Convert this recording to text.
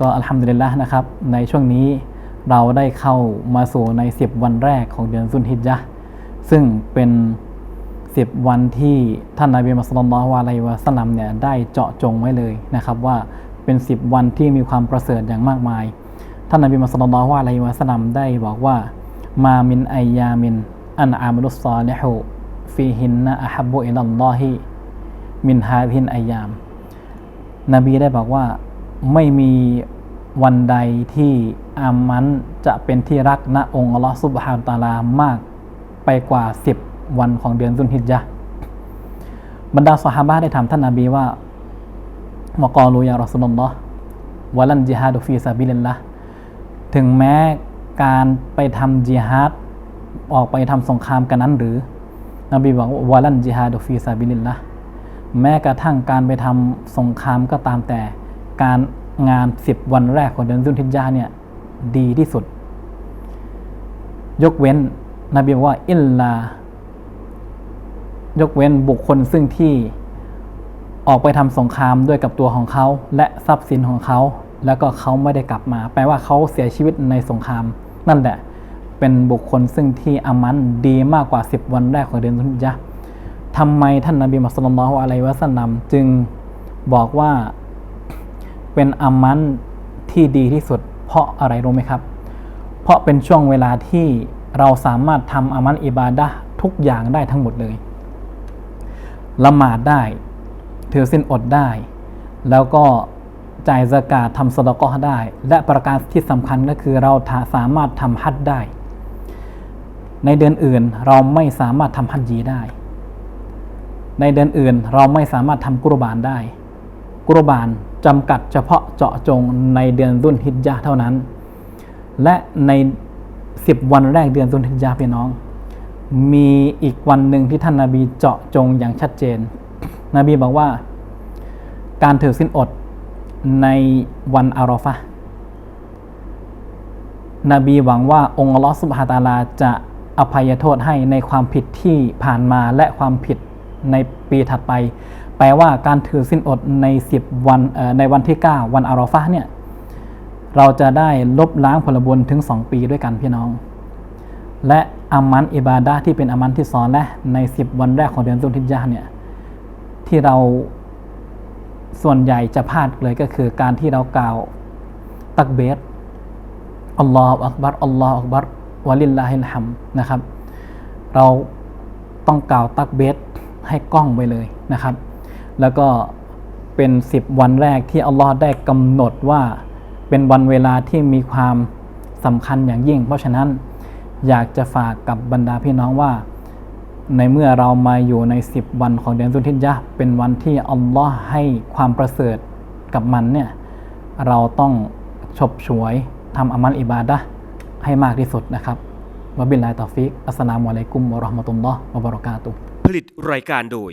ก็อัลฮัมดุลิลละนะครับ ในช่วงนี้เราได้เข้ามาสู่ใน 10 วันแรกของเดือนซุนฮิจญะซึ่งเป็น 10 วันที่ท่านนาบีมุสลิมวะลัยวะสลัมเนี่ยได้เจาะจงไว้เลยนะครับว่าเป็น 10 วันที่มีความประเสริฐอย่างมากมาย ท่านนาบีมุสลิมวะลัยวะสลัมได้บอกว่ามามินอัยามินอันอามุลุสซาลิฮูฟีฮินนะอะฮับบุอิลัลลอฮิมินฮาฮินอัยยาม นบีได้บอกว่า ไม่มีวันใดที่อามันจะเป็นที่รักณองค์อัลลอฮฺซุบฮานตาลามากไปกว่า 10 วันของเดือนซุนฮิจญะบรรดาสหาบะได้ถามท่านนาบีว่ามกอลูยารอสุลลอฮ์วะลันจิฮาดุฟีซาบิลิลละถึงแม้การไปทำจิฮาดออกไปทำสงครามกันนั้นหรือ นบีบอกวาวะลันจิฮาดุฟีซาบิลิลละแม้กระทั่งการไปทำสงครามก็ตามแต่ การงานสิบวันแรกของเดือนซุนทิจญาเนี่ยดีที่สุด ยกเว้นนบีบอกว่าอิลลายกเว้นบุคคลซึ่งที่ออกไปทำสงครามด้วยกับตัวของเขา และทรัพย์สินของเขา แล้วก็เขาไม่ได้กลับมา แปลว่าเขาเสียชีวิตในสงคราม นั่นแหละ เป็นบุคคลซึ่งที่อามันดีมากกว่า 10 วันแรกของเดือนซุนทิจญาทำไมท่านนาบีมุสลิมอะลัยวะสัลลัมจึงบอกว่า เป็นอามันที่ดีที่สุด เพราะอะไรรู้ไหมครับ เพราะเป็นช่วงเวลาที่เราสามารถทำอามันอิบาดะทุกอย่างได้ทั้งหมดเลยละหมาดได้ถือสินอดได้ แล้วก็จ่ายสกาทำสดกอได้ และประการที่สำคัญก็คือเราสามารถทำฮัจได้ ในเดือนอื่นเราไม่สามารถทำฮัจญีได้ ในเดือนอื่นเราไม่สามารถทำกุรบานได้ กุรบาน จำกัดเฉพาะเจาะจงในเดือนดุนฮิจญาห์เท่านั้น และในสิบวันแรกเดือนดุนฮิจญาห์พี่น้อง มีอีกวันหนึ่งที่ท่านนาบีเจาะจงอย่างชัดเจน นบีบอกว่า การถือสินอดในวันอารอฟะนบีหวังว่าองค์ลอสุบฮานะตาลาจะอภัยโทษให้ในความผิดที่ผ่านมาและความผิดในปีถัดไป แปลว่าการถือสิ้นอดใน 10 วันเอ่อในวันที่ 9 วันอารอฟะเนี่ยเราจะได้ลบล้างผลบุญถึง 2 ปีด้วยกันพี่น้อง และอามันอิบาดะที่เป็นอามันที่สอนและใน 10 วันแรกของเดือนตุลฮิจาเนี่ยที่เราส่วนใหญ่จะพลาดเลยก็คือการที่เรากล่าวตักเบสอัลลอฮฺอักบัรอัลลอฮฺอักบัรวะลิลลาฮิลฮัมนะครับ เราต้องกล่าวตักเบสให้กล้องไปเลยนะครับ แล้วก็เป็น 10 วันแรกที่อัลลอฮ์ได้กำหนดว่าเป็นวันเวลาที่มีความสำคัญอย่างยิ่ง เพราะฉะนั้นอยากจะฝากกับบรรดาพี่น้องว่า ในเมื่อเรามาอยู่ใน 10 วันของเดือนสุทิยะเป็นวันที่อัลลอฮ์ให้ความประเสริฐกับมันเนี่ยเราต้องฉบฉวยทำอามัลอิบาดะให้มากที่สุดนะครับวะบิลลาฮิตอฟิกอัสสลามุอะลัยกุมวะราะห์มะตุลลอฮ์วะบะเราะกาตุผลิตรายการโดย